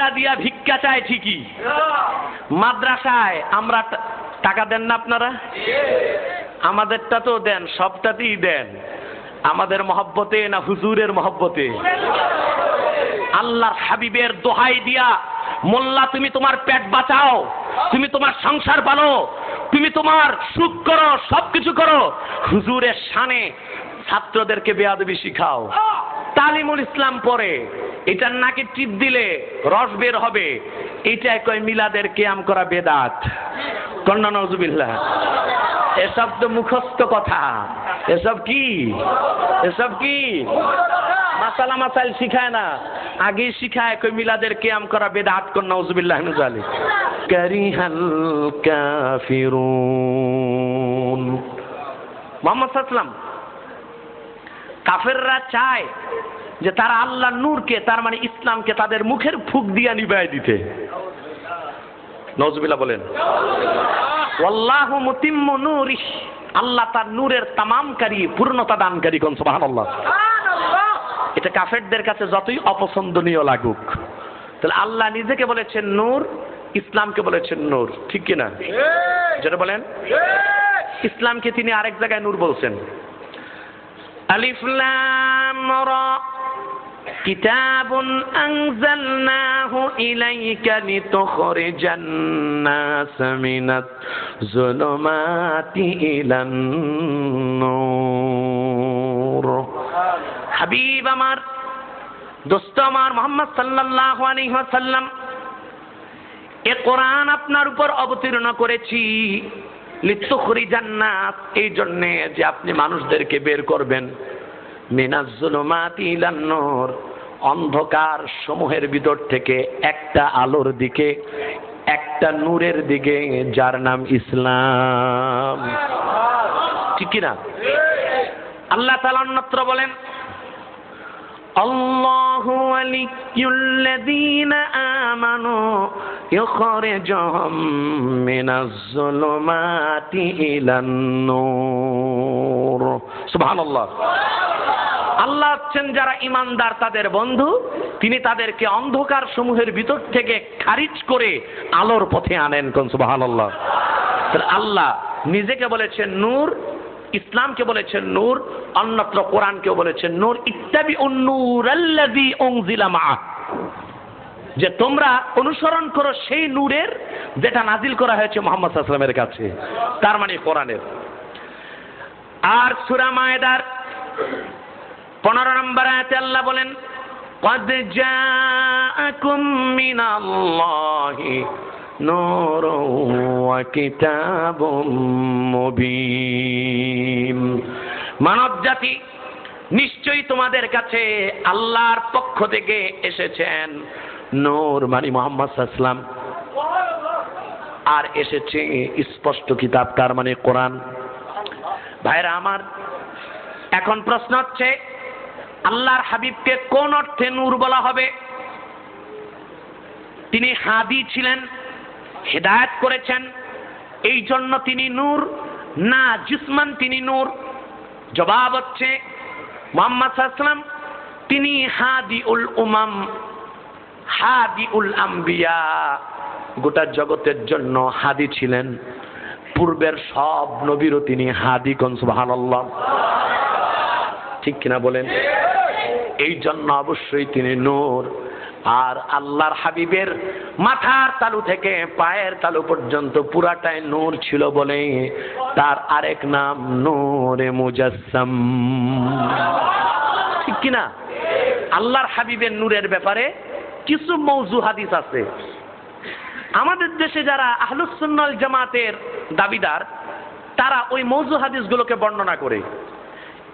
টাকা দিয়া ভিক্ষা চায় ঠিকই। মাদ্রাসায় আমরা টাকা দেন না আপনারা? আমাদেরটা তো দেন, সবটাতেই দেন। আমাদের মহব্বতে না হুজুরের মহব্বতে? আল্লাহর হাবিবের দোহাই দিয়া, মোল্লা, তুমি তোমার পেট বাঁচাও, তুমি তোমার সংসার পালো তুমি তোমার সুখ করো, সবকিছু করো, হুজুরের শানে ছাত্রদেরকে বেয়াদবি শিখাও। তালিমুল ইসলাম পরে এটার নাকি টিপ দিলে রস বের হবে। এইটাই কয় মিলাদের কেয়াম করা বেদাত। কন্যা নজুবিল্লাহ এসব তো মুখস্থ কথা। এসব কি? এসব কি? মাসালা মাসাইল শিখায় না। আগে শিখায় কই মিলাদের কেয়াম করা বেদাত কন্যা নজুবিল্লাহ নুজালি কারিহাল কাফিরুন। মোহাম্মদ সাল্লাম কাফেররা চায় যে তারা আল্লাহ নূরকে তার মানে ইসলামকে তাদের মুখের ফুক দিয়া নিবাই দিতে। নজবিল্লা বলেন। ওয়াল্লাহু মুতিম্মু নূরিহ আল্লাহ তার নূরের তামামকারী পূর্ণতা দানকারী কোন? সুবহানাল্লাহ। এটা কাফেরদের কাছে যতই অপছন্দনীয় লাগুক। তাহলে আল্লাহ নিজেকে বলেছেন নূর ইসলামকে বলেছেন নূর। ঠিক কিনা? যেটা বলেন? ইসলামকে তিনি আরেক জায়গায় নূর বলছেন। আলিফলাম রা كتاب أنزلناه إليك لتخرج الناس من الظلمات إلى النور হাবিব আমার দোস্ত আমার মোহাম্মদ সাল্লাল্লাহু আলাইহি ওয়াসাল্লাম এ কোরআন আপনার উপর অবতীর্ণ করেছি লিতুখরি জান্নাত এই জন্যে যে আপনি মানুষদেরকে বের করবেন মিনাজ্জুলুমাতি ইলান নূর অন্ধকার সমূহের ভিতর থেকে একটা আলোর দিকে একটা নূরের দিকে যার নাম ইসলাম ঠিক কি না আল্লাহ তাআলা অন্যত্র বলেন الله ولي الذين آمنوا يخرجهم من الظلمات إلى النور سبحان الله আল্লাহ হচ্ছেন যারা ইমানদার তাদের বন্ধু, তিনি তাদেরকে অন্ধকার সমূহের ভিতর থেকে খারিজ করে আলোর পথে আনেন কোন সুবাহান আল্লাহ আল্লাহ নিজেকে বলেছেন নূর, ইসলামকে বলেছেন নূর, অন্যত্র কোরআনকেও বলেছেন নূর। ইত্যাদি যে তোমরা অনুসরণ করো সেই নূরের যেটা নাজিল করা হয়েছে মোহাম্মদ আসলামের কাছে, তার মানে কোরআনের। আর সূরা মায়েদার পনেরো নম্বর আয়াতে আল্লাহ বলেন قد جاءكم من الله نور وكتاب مبين মানব জাতি নিশ্চয়ই তোমাদের কাছে আল্লাহর পক্ষ থেকে এসেছেন নূর মানে মোহাম্মদ সাল্লাম আর এসেছে স্পষ্ট কিতাব তার মানে কোরআন ভাইরা আমার এখন প্রশ্ন হচ্ছে আল্লাহর হাবিবকে কোন অর্থে নূর বলা হবে? তিনি হাদি ছিলেন, হেদায়েত করেছেন এই জন্য তিনি নূর, না জিসমান তিনি নূর। জবাব হচ্ছে মোহাম্মদ সাল্লাম তিনি হাদি উল উমাম হাদি উল আম্বিয়া। গোটা জগতের জন্য হাদি ছিলেন। পূর্বের সব নবীরও তিনি হাদি কন, সুবহানাল্লাহ। ঠিক কিনা বলেন? এই জন্য অবশ্যই তিনি নূর। আর আল্লাহর হাবিবের মাথার তালু থেকে পায়ের তালু পর্যন্ত পুরাটাই নূর ছিল বলে তার আরেক নাম নূরে মুজাসসাম। ঠিক কিনা? আল্লাহর হাবিবের নূরের ব্যাপারে কিছু মৌজু হাদিস আছে। আমাদের দেশে যারা আহলুসুন্নাল জামাতের দাবিদার, তারা ওই মৌজু হাদিসগুলোকে বর্ণনা করে।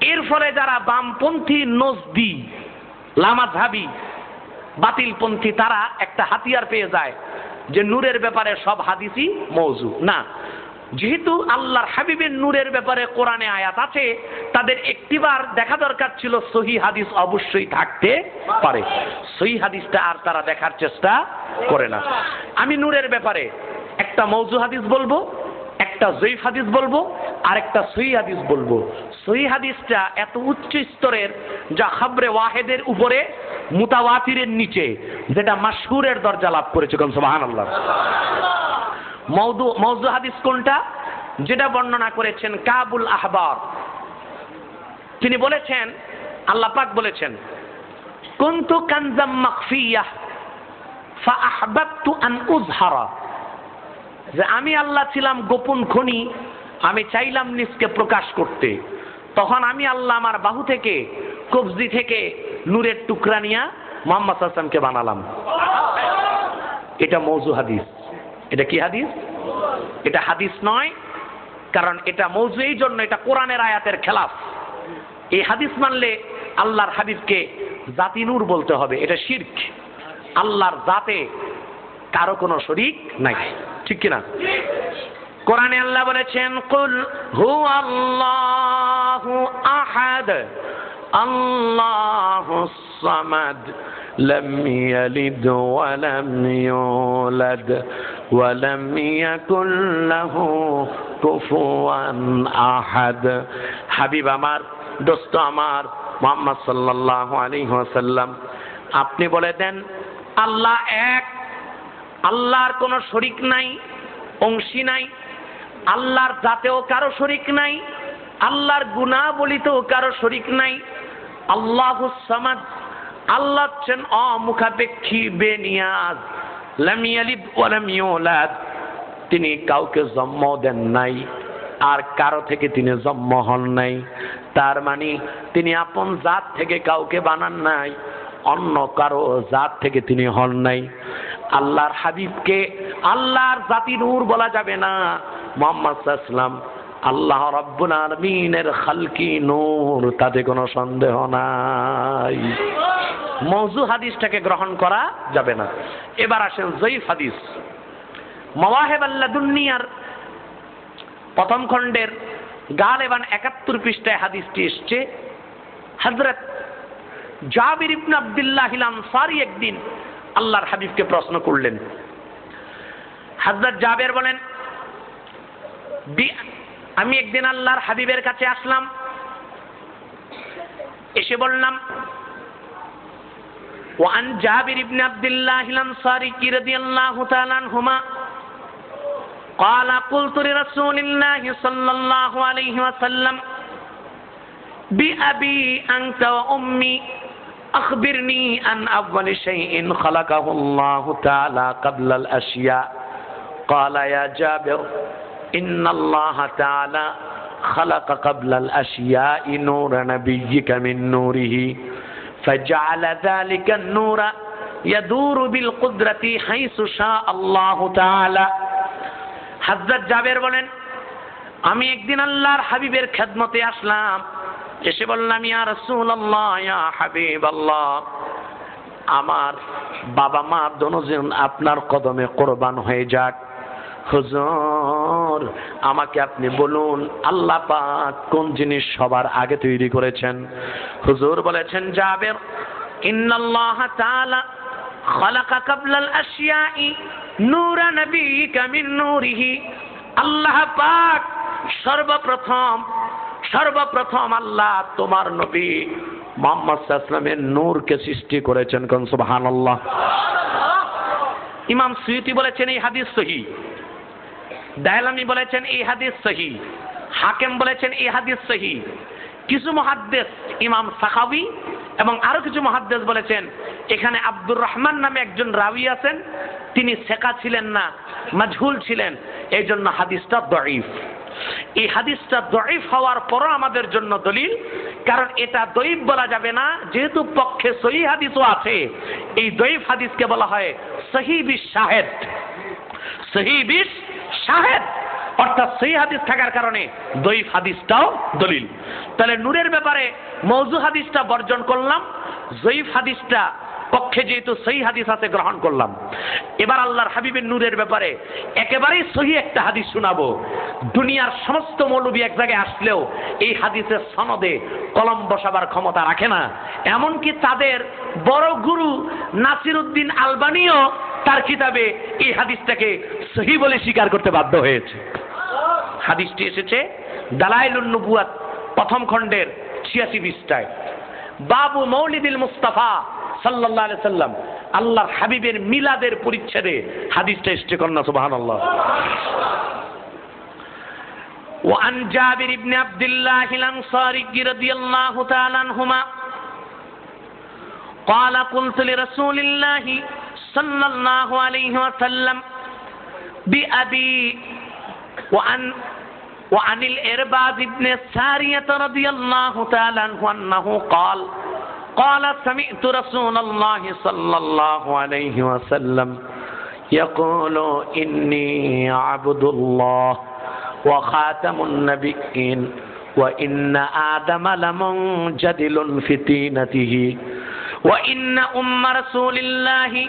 এর ফলে যারা বামপন্থী নজদি লামাধাবি বাতিলপন্থী, তারা একটা হাতিয়ার পেয়ে যায় যে নূরের ব্যাপারে সব হাদিসই মৌজু না, যেহেতু আল্লাহর হাবিবের নূরের ব্যাপারে কোরআনে আয়াত আছে, তাদের একটিবার দেখা দরকার ছিল সহি হাদিস অবশ্যই থাকতে পারে। সহি হাদিসটা আর তারা দেখার চেষ্টা করে না। আমি নূরের ব্যাপারে একটা মৌজু হাদিস বলব, একটা জৈফ হাদিস বলব আর একটা সহি হাদিস বলব। সহি হাদিসটা এত উচ্চ স্তরের যা খাবরে ওয়াহেদের উপরে মুতাওয়াতিরের নিচে, যেটা মাসহুরের দরজা লাভ করেছে কোন সুবাহান আল্লাহ মৌদু মৌজু হাদিস কোনটা? যেটা বর্ণনা করেছেন কাবুল আহবার। তিনি বলেছেন, আল্লাহ পাক বলেছেন, কুনতু কানজাম মাখফিয়াহ ফা আহবাবতু আন উজহারা যে আমি আল্লাহ ছিলাম গোপন খনি, আমি চাইলাম নিজকে প্রকাশ করতে। তখন আমি আল্লাহ আমার বাহু থেকে, কবজি থেকে নূরের টুকরা নিয়া মোহাম্মদ আসলামকে বানালাম। এটা মৌজু হাদিস। এটা কি হাদিস? এটা হাদিস নয়, কারণ এটা মৌজু এই জন্য এটা কোরআনের আয়াতের খেলাফ। এই হাদিস মানলে আল্লাহর হাবিবকে জাতি নূর বলতে হবে, এটা শির্ক। আল্লাহর জাতে কারও কোনো শরিক নাই। ঠিক কিনা? কোরআনে আল্লাহ বলেছেন, কুল হু আল্লাহু আহাদ আল্লাহু সামাদ لم يلد ولم يولد ولم يكن له كفوا আহাদ হাবিব আমার দোস্ত আমার মোহাম্মদ সাল্লাল্লাহু আলাইহি ওয়াসাল্লাম আপনি বলে দেন আল্লাহ এক আল্লাহর কোনো শরিক নাই অংশী নাই আল্লাহর জাতেও কারো শরিক নাই আল্লাহর গুণাবলিতেও কারও শরিক নাই। আল্লাহ সামাদ, আল্লাহ হচ্ছেন অমুখাপেক্ষী, বেনিয়াজ। লামিয়ালিদ ওয়ালামিউলাদ তিনি কাউকে জন্ম দেন নাই, আর কারও থেকে তিনি জন্ম হন নাই। তার মানে তিনি আপন জাত থেকে কাউকে বানান নাই, অন্য কারও জাত থেকে তিনি হন নাই। আল্লাহর হাবিবকে আল্লাহর জাতি নূর বলা যাবে না। মোহাম্মদ ইসলাম আল্লাহ রব্বুল আলমিনের খালকি নূর, তাতে কোনো সন্দেহ নাই। মৌজু হাদিসটাকে গ্রহণ করা যাবে না। এবার আসেন জয়ীফ হাদিস। মওয়াহেব আল্লাহ দুনিয়ার প্রথম খণ্ডের গালেবান একাত্তর পৃষ্ঠায় হাদিসটি এসছে। হজরত জাবির ইবনে আব্দুল্লাহ আনসারি একদিন আল্লাহর হাবিবকে প্রশ্ন করলেন। হজরত জাবের বলেন আমি একদিন আল্লাহর হাবিবের কাছে আসলাম এসে বললাম وعن جابر بن عبد الله الأنصاري رضي الله تعالى عنهما قال قلت لرسول الله صلى الله عليه وسلم بأبي أنت وأمي أخبرني عن أول شيء خلقه الله تعالى قبل الأشياء قال يا جابر إن الله تعالى خلق قبل الأشياء نور نبيك من نوره فجعل ذلك النور يدور بالقدرة حيث شاء الله تعالى হাজরত জাবের বলেন আমি একদিন আল্লাহর হাবিবের খেদমতে আসলাম এসে বললাম ইয়া রাসূলুল্লাহ ইয়া হাবিব আল্লাহ আমার বাবা মা দনজন আপনার কদমে কোরবান হয়ে যাক হুজুর, আমাকে আপনি বলুন, আল্লাহ পাক কোন জিনিস সবার আগে তৈরি করেছেন? হুজুর বলেছেন, জাবের, ইন্নাল্লাহ তাআলা খালাকা কাবলাল আশিয়াই নূরা নবীকা মিন নূরিহি। আল্লাহ পাক সর্বপ্রথম সর্বপ্রথম আল্লাহ তোমার নবী মোহাম্মদ সাল্লামের নূরকে সৃষ্টি করেছেন কোন? সুবহানাল্লাহ। ইমাম সুয়ুতি বলেছেন, এই হাদিস সহি। দায়লামি বলেছেন এই হাদিস সহি, হাকেম বলেছেন এই হাদিস সহি। কিছু মহাদ্দেশ, ইমাম সাখাবি এবং আরও কিছু মহাদ্দেশ বলেছেন, এখানে আব্দুর রহমান নামে একজন রাবি আছেন, তিনি শেখা ছিলেন না, মাজহুল ছিলেন এই জন্য হাদিসটা দরিফ এই হাদিসটা দরিফ হওয়ার পরও আমাদের জন্য দলিল, কারণ এটা দইফ বলা যাবে না, যেহেতু পক্ষে সহি হাদিসও আছে। এই দইফ হাদিসকে বলা হয় সহি বিশ শাহেদ। সহি বিশ শাহেদ অর্থাৎ সেই হাদিস থাকার কারণে দইফ হাদিসটাও দলিল। তাহলে নূরের ব্যাপারে মৌজু হাদিসটা বর্জন করলাম জয়ীফ হাদিসটা পক্ষে যেহেতু সহি হাদিস আছে, গ্রহণ করলাম। এবার আল্লাহর হাবিবের নূরের ব্যাপারে একেবারেই সহি একটা হাদিস শোনাবো। দুনিয়ার সমস্ত মৌলবী এক জায়গায় আসলেও এই হাদিসের সনদে কলম বসাবার ক্ষমতা রাখে না। এমনকি তাদের বড় গুরু নাসির উদ্দিন আলবানিও তার কিতাবে এই হাদিসটাকে সহি বলে স্বীকার করতে বাধ্য হয়েছে হাদিসটি এসেছে দালাইলুন নবুয়াত প্রথম খণ্ডের ছিয়াশি পৃষ্ঠায় বাবু মৌলিদিল মুস্তাফা সাল্লাল্লাহু আলাইহি সাল্লাম আল্লাহর হাবিবের মিলাদের পরিচ্ছেদে হাদিসটা এসছে কন্যা সুবহানাল্লাহ وعن جابر بن عبد الله الأنصاري رضي الله تعالى عنهما قال قلت لرسول الله صلى الله عليه وسلم بأبي وعن وعن الإرباد بن سارية رضي الله تعالى عنه أنه قال قال سمعت رسول الله صلى الله عليه وسلم يقول إني عبد الله وخاتم النبيين وإن آدم لمنجدل في طينته وإن أم رسول الله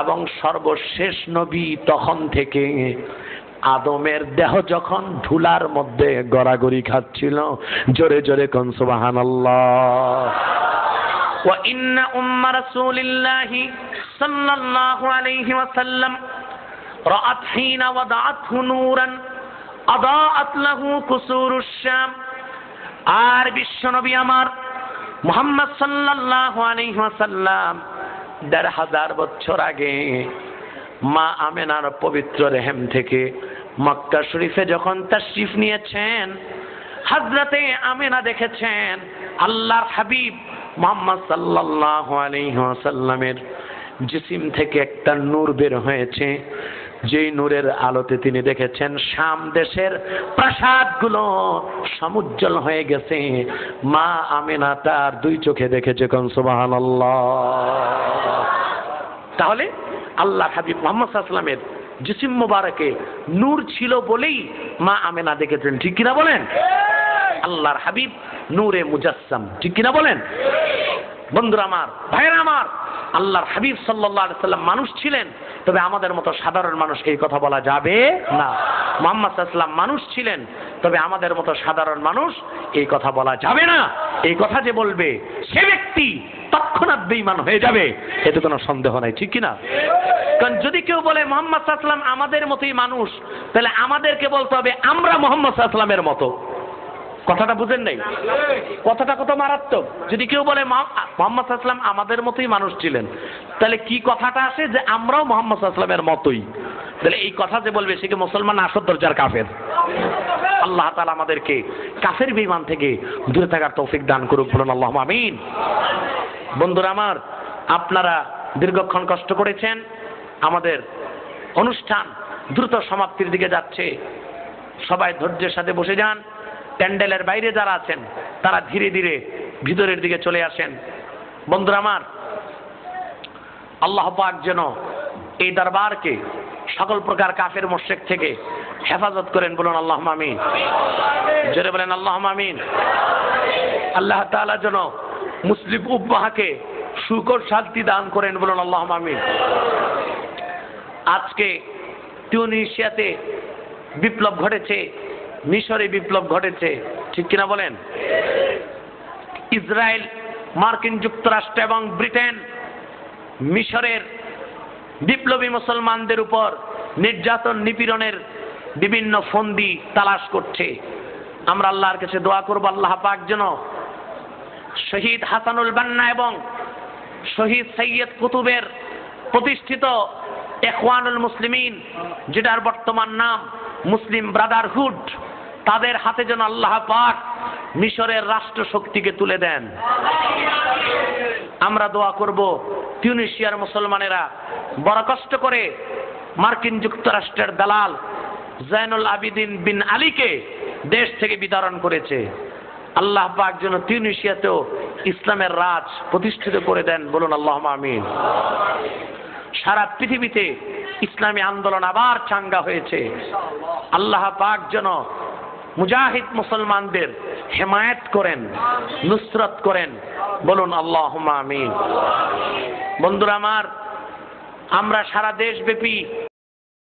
এবং সর্বশেষ নবী তখন থেকে আদমের দেহ যখন ধুলার মধ্যে গড়াগড়ি খাচ্ছিল জোরে জোরে কোন সুবাহান وإن أم رسول الله صلى الله عليه وسلم رأت حين وضعته نورا أضاءت له كسور الشام আর বিশ্বনবী আমার মোহাম্মদ সাল্লাল্লাহু আলাইহি ওয়াসাল্লাম দেড় হাজার বছর আগে মা আমেনার পবিত্র রেহেম থেকে মক্কা শরীফে যখন তাশরিফ নিয়েছেন হাজরাতে আমেনা দেখেছেন, আল্লাহর হাবিব মোহাম্মদ সাল্লাল্লাহু আলাইহি ওয়াসাল্লামের জিসিম থেকে একটা নূর বের হয়েছে। যেই নূরের আলোতে তিনি দেখেছেন, শাম দেশের প্রাসাদগুলো সমুজ্জ্বল হয়ে গেছে। মা আমেনা তার দুই চোখে দেখেছে কোন সুবহানাল্লাহ। তাহলে আল্লাহ হাবিব মোহাম্মদ সাল্লামের জিসিম মুবারকে নূর ছিল বলেই মা আমেনা দেখেছেন, ঠিক কিনা বলেন? আল্লাহর হাবিব নূরে মুজাসসাম, ঠিক কিনা বলেন? বন্ধুরা আমার ভাইরা আমার, আল্লাহর হাবিব আলাইহি সাল্লাম মানুষ ছিলেন। তবে আমাদের মতো সাধারণ মানুষ এই কথা বলা যাবে না। মোহাম্মদ সাল্লাম মানুষ ছিলেন, তবে আমাদের মতো সাধারণ মানুষ এই কথা বলা যাবে না। এই কথা যে বলবে, সে ব্যক্তি তৎক্ষণাৎ বেঈমান হয়ে যাবে, এতে কোনো সন্দেহ নাই, ঠিক কিনা? কারণ যদি কেউ বলে, মোহাম্মদ সাল্লাম আমাদের মতোই মানুষ তাহলে আমাদেরকে বলতে হবে, আমরা মোহাম্মদ সাল্লামের মতো কথাটা বুঝেন নাই? কথাটা কত মারাত্মক? যদি কেউ বলে মোহাম্মদ সাল্লাম আমাদের মতোই মানুষ ছিলেন তাহলে কি কথাটা আসে? যে আমরাও মোহাম্মদ সাল্লামের মতোই। তাহলে এই কথা যে বলবে, সে কি মুসলমান আসর দরজার কাফের? আল্লাহ তালা আমাদেরকে কাফের বিমান থেকে দূরে থাকার তৌফিক দান করুক, বলুন আল্লাহ আমিন। বন্ধুরা আমার, আপনারা দীর্ঘক্ষণ কষ্ট করেছেন, আমাদের অনুষ্ঠান দ্রুত সমাপ্তির দিকে যাচ্ছে। সবাই ধৈর্যের সাথে বসে যান, প্যান্ডেলের বাইরে যারা আছেন, তারা ধীরে ধীরে ভিতরের দিকে চলে আসেন। বন্ধুরা আমার আল্লাহ পাক যেন এই দরবারকে সকল প্রকার কাফের মোশেক থেকে হেফাজত করেন। বলুন আল্লাহ আমিন। জোরে বলেন আল্লাহ আমিন। আল্লাহ তাআলা যেন মুসলিম উম্মাহকে সুকর শান্তি দান করেন। বলুন আল্লাহ আমিন। আজকে টিউনিশিয়াতে বিপ্লব ঘটেছে, মিশরে বিপ্লব ঘটেছে, ঠিক কিনা বলেন? ইসরায়েল, মার্কিন যুক্তরাষ্ট্র এবং ব্রিটেন মিশরের বিপ্লবী মুসলমানদের উপর নির্যাতন নিপীড়নের বিভিন্ন ফন্দি তালাশ করছে। আমরা আল্লাহর কাছে দোয়া করব, আল্লাহ পাক যেন শহীদ হাসানুল বান্না এবং শহীদ সৈয়দ কুতুবের প্রতিষ্ঠিত এখওয়ানুল মুসলিমিন, যেটার বর্তমান নাম মুসলিম ব্রাদারহুড, তাদের হাতে যেন আল্লাহ পাক মিশরের রাষ্ট্র শক্তিকে তুলে দেন। আমরা দোয়া করব টিউনিশিয়ার মুসলমানেরা বড় কষ্ট করে মার্কিন যুক্তরাষ্ট্রের দালাল জাইনুল আবিদিন বিন আলীকে দেশ থেকে বিতরণ করেছে। আল্লাহ পাক যেন টিউনিশিয়াতেও ইসলামের রাজ প্রতিষ্ঠিত করে দেন। বলুন আল্লাহ আমিন। সারা পৃথিবীতে ইসলামী আন্দোলন আবার চাঙ্গা হয়েছে। আল্লাহ পাক যেন মুজাহিদ মুসলমানদের হেমায়েত করেন, নুসরত করেন। বলুন আল্লাহ আমিন। বন্ধুরা আমার আমরা সারা দেশব্যাপী